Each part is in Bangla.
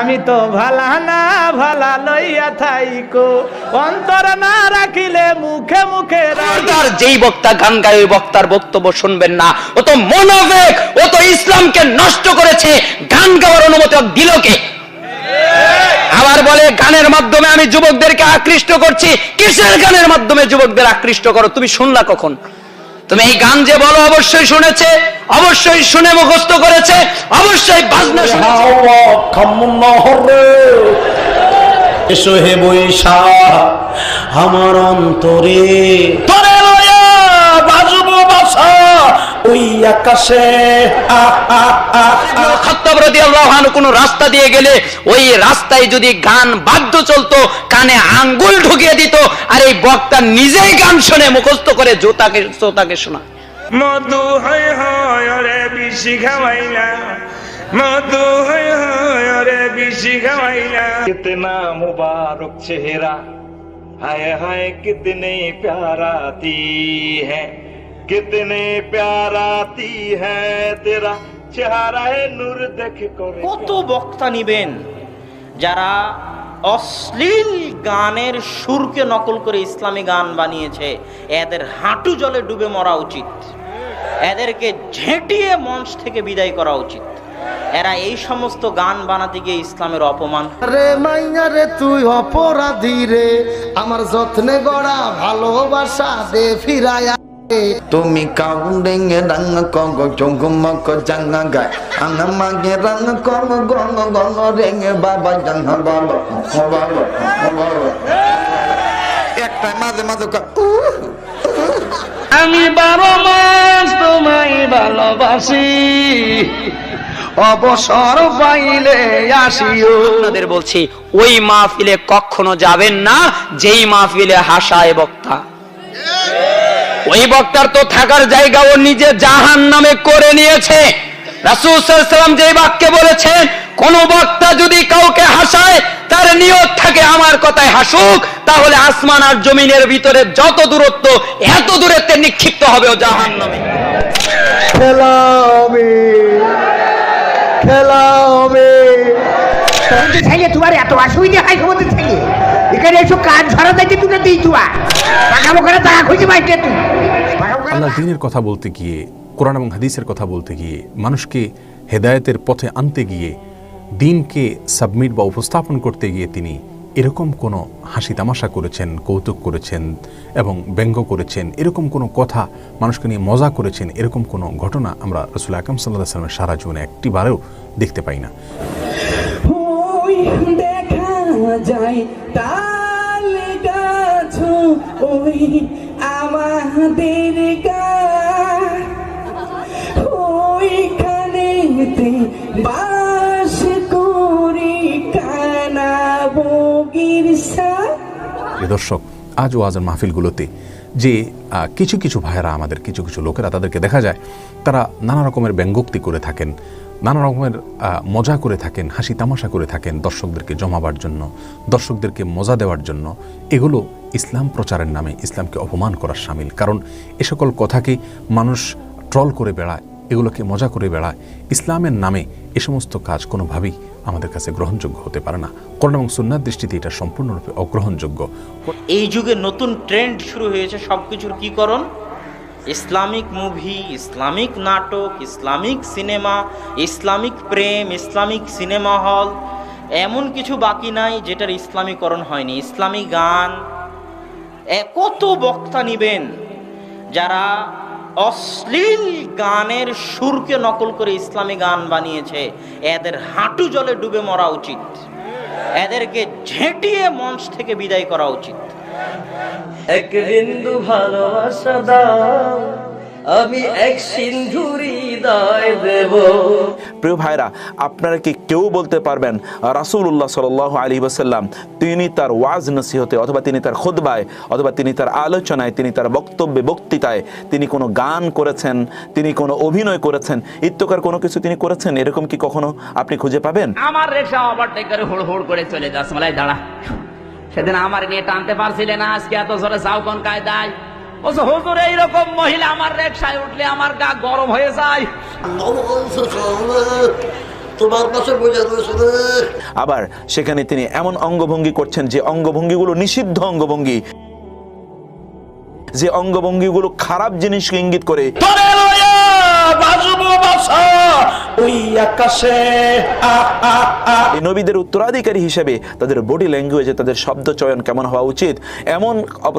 আমি তো ভালা না, ভালা লইয়া থাইকো। অন্তর না রাখিলে মুখে মুখে তার যেই বক্তা গান গায়, ওই বক্তার বক্তব্য শুনবেন না। ও তো মনোবেগ, ও তো ইসলামকে নষ্ট করেছে। গান গাওয়ার অনুমতি দিল কে? আবার বলে, গানের মাধ্যমে আমি যুবকদেরকে আকৃষ্ট করছি। কিসের গানের মাধ্যমে যুবকদের আকৃষ্ট করো? তুমি শুনলা কখন? তুমি এই গান যে বলো অবশ্যই শুনেছে অবশ্যই শুনে মুখস্থ করেছে অবশ্যই বাজনা শুনেছে। এসো হে বৈশা আমার অন্তরে তোরে লয়া বাজবো বাসা কোন রাস্তা দিয়ে গেলে ওই রাস্তায় যদি গান বাধ্য চলতো কানে আঙ্গুল ঢুকিয়ে দিত আর এই বক্তা নিজেই গান শুনে মুখস্থ করে জোতাকে শ্রোতাকে শোনা মধু মধু মুবারক চেহারা হায় হায় কত প্যারা দি হ্যাঁ। কিতনে প্যারা তি হেরা চেহারায় নূর দেখে করে কত বক্তা নিবেন যারা অশ্লীল গানের সুরকে নকল করে ইসলামী গান বানিয়েছে? এদের হাঁটু জলে ডুবে মরা উচিত। এদেরকে ঝেঁটিয়ে মঞ্চ থেকে বিদায় করা উচিত। এরা এই সমস্ত গান বানাতে গিয়ে ইসলামের অপমান। রে মাইয়া রে তুই অপরাধী রে। আমার যত্নে গড়া ভালোবাসা দে ফিরায়া। তুমি রঙ চঙ্গ জাঙ্গা গায় মাগে রঙ গঙ্গ রেঙে বাবা জাঙ্গা বাবা বাবা বাবা একটা মাঝে মাঝে আমি বারো মাস তোমায় ভালোবাসি অবসর পাইলে আসিও। আপনাদের বলছি ওই মাহফিলে কখনো যাবেন না যেই মাহফিলে হাসায় বক্তা। ওই বক্তার তো থাকার জায়গা ও নিজে জাহান নামে করে নিয়েছে। রাসূল সাল্লাল্লাহু আলাইহি যে বাক্যে বলেছেন কোন বক্তা যদি কাউকে হাসায় তার নিয়ত থাকে আমার কথায় হাসুক তাহলে আসমান আর জমিনের ভিতরে যত দূরত্ব এত দূরত্বে নিক্ষিপ্ত হবে ও জাহান নামে। তোমার এত অসুবিধা হয় এখানে এসব কাজ ধরা যাইতে তুলে দিই পাকামো করে টাকা খুঁজে পাইতে তুই। আল্লাহ দিনের কথা বলতে গিয়ে কোরআন এবং হাদিসের কথা বলতে গিয়ে মানুষকে হেদায়েতের পথে আনতে গিয়ে দিনকে সাবমিট বা উপস্থাপন করতে গিয়ে তিনি এরকম কোনো হাসি তামাশা করেছেন কৌতুক করেছেন এবং ব্যঙ্গ করেছেন এরকম কোনো কথা মানুষকে নিয়ে মজা করেছেন এরকম কোনো ঘটনা আমরা রসুল আকরম সাল্লাহ সাল্লামের সারা জীবনে একটিবারেও দেখতে পাই না। যায় গাছ ওই আমাদের গাঁ ওইখানেতে বাস করি কানা বগির সা দর্শক আজ ওয়াজের মাহফিলগুলোতে যে কিছু কিছু ভাইয়েরা আমাদের, কিছু কিছু লোকেরা তাদেরকে দেখা যায়, তারা নানা রকমের ব্যঙ্গোক্তি করে থাকেন, নানা রকমের মজা করে থাকেন, হাসি তামাশা করে থাকেন দর্শকদেরকে জমাবার জন্য, দর্শকদেরকে মজা দেওয়ার জন্য। এগুলো ইসলাম প্রচারের নামে ইসলামকে অপমান করার সামিল। কারণ এ সকল কথাকে মানুষ ট্রল করে বেড়ায়। এগুলোকে মজা করে বেড়ায়। ইসলামের নামে এ সমস্ত কাজ কোনোভাবেই আমাদের কাছে গ্রহণযোগ্য হতে পারে না। করোনা এবং সুন্নার দৃষ্টিতে এটা সম্পূর্ণরূপে অগ্রহণযোগ্য। এই যুগে নতুন ট্রেন্ড শুরু হয়েছে সব কিছুর কী করণ? ইসলামিক মুভি, ইসলামিক নাটক, ইসলামিক সিনেমা, ইসলামিক প্রেম, ইসলামিক সিনেমা হল। এমন কিছু বাকি নাই যেটার ইসলামীকরণ হয়নি। ইসলামী গান কত বক্তা নিবেন যারা অশ্লীল গানের সুরকে নকল করে ইসলামী গান বানিয়েছে। এদের হাঁটু জলে ডুবে মরা উচিত। এদেরকে ঝেঁটিয়ে মঞ্চ থেকে বিদায় করা উচিত। এক বিন্দু ভালোবাসা দাও। আমি এক সিন্ধু হৃদয় দেব। প্রিয় ভাইরা আপনারা কি কেউ বলতে পারবেন রাসূলুল্লাহ সাল্লাল্লাহু আলী ওয়াসাল্লাম তিনি তার ওয়াজ নসিহতে অথবা তিনি তার খুতবায় অথবা তিনি তার আলোচনায় তিনি তার বক্তব্যে বক্তৃতায় তিনি কোনো গান করেছেন তিনি কোনো অভিনয় করেছেন ইত্যকার কোনো কিছু তিনি করেছেন এরকম কি কখনো আপনি খুঁজে পাবেন? আমার রেখা ওভারটেক করে হুড় হুড় করে চলে যাস মালাই দাঁড়া সেদিন আমার নিয়ে টানতে পারছিলে না আজকে এত জোরে যাও কোন কায়দায়? বলছে হুজুর এইরকম মহিলা আমার রেকশায় উঠলে আমার গা গরম হয়ে যায়। তোমার আবার সেখানে তিনি এমন অঙ্গভঙ্গি করছেন যে অঙ্গভঙ্গিগুলো নিষিদ্ধ অঙ্গভঙ্গি। যে অঙ্গভঙ্গিগুলো খারাপ জিনিসকে ইঙ্গিত করে। বাসা ওই আকাশে নবীদের উত্তরাধিকারী হিসেবে তাদের বডি ল্যাঙ্গুয়েজে তাদের শব্দ চয়ন কেমন হওয়া উচিত? এমন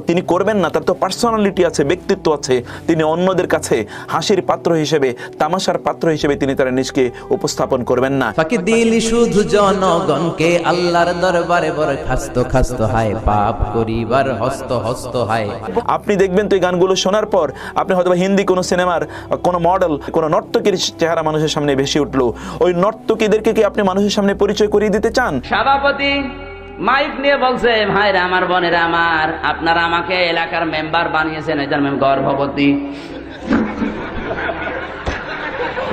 তিনি করবেন না তার তো পার্সোনালিটি আছে ব্যক্তিত্ব আছে। তিনি অন্যদের কাছে হাসির পাত্র হিসেবে তামাশার পাত্র হিসেবে তিনি তার নিজকে উপস্থাপন করবেন না। ফাঁকি দিলি শুধু জনগণকে আল্লাহর দরবারে বড় খাস্ত খাস্ত হায় পাপ করিবার হস্ত হস্ত হায়। আপনি দেখবেন তো এই গানগুলো শোনার পর আপনি হয়তো হিন্দি কোনো সিনেমার কোনো মডেল কোনো নর্তকীর চেহারা মানুষের সামনে ভেসে উঠল। ওই নর্তকীদেরকে কি আপনি মানুষের সামনে পরিচয় করিয়ে দিতে চান? সভাপতি মাইক নিয়ে বলছে ভাইরা আমার বোনেরা আমার আপনারা আমাকে এলাকার মেম্বার বানিয়েছেন এটার মেম গর্ভবতী।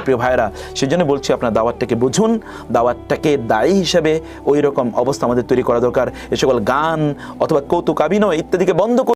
প্রিয় ভাইরা সেজন্য বলছি আপনার দাওয়াতটাকে বুঝুন। দাওয়াতটাকে দায়ী হিসেবে ওই রকম অবস্থা আমাদের তৈরি করা দরকার। এ সকল গান অথবা কৌতুক অভিনয় ইত্যাদিকে বন্ধ করে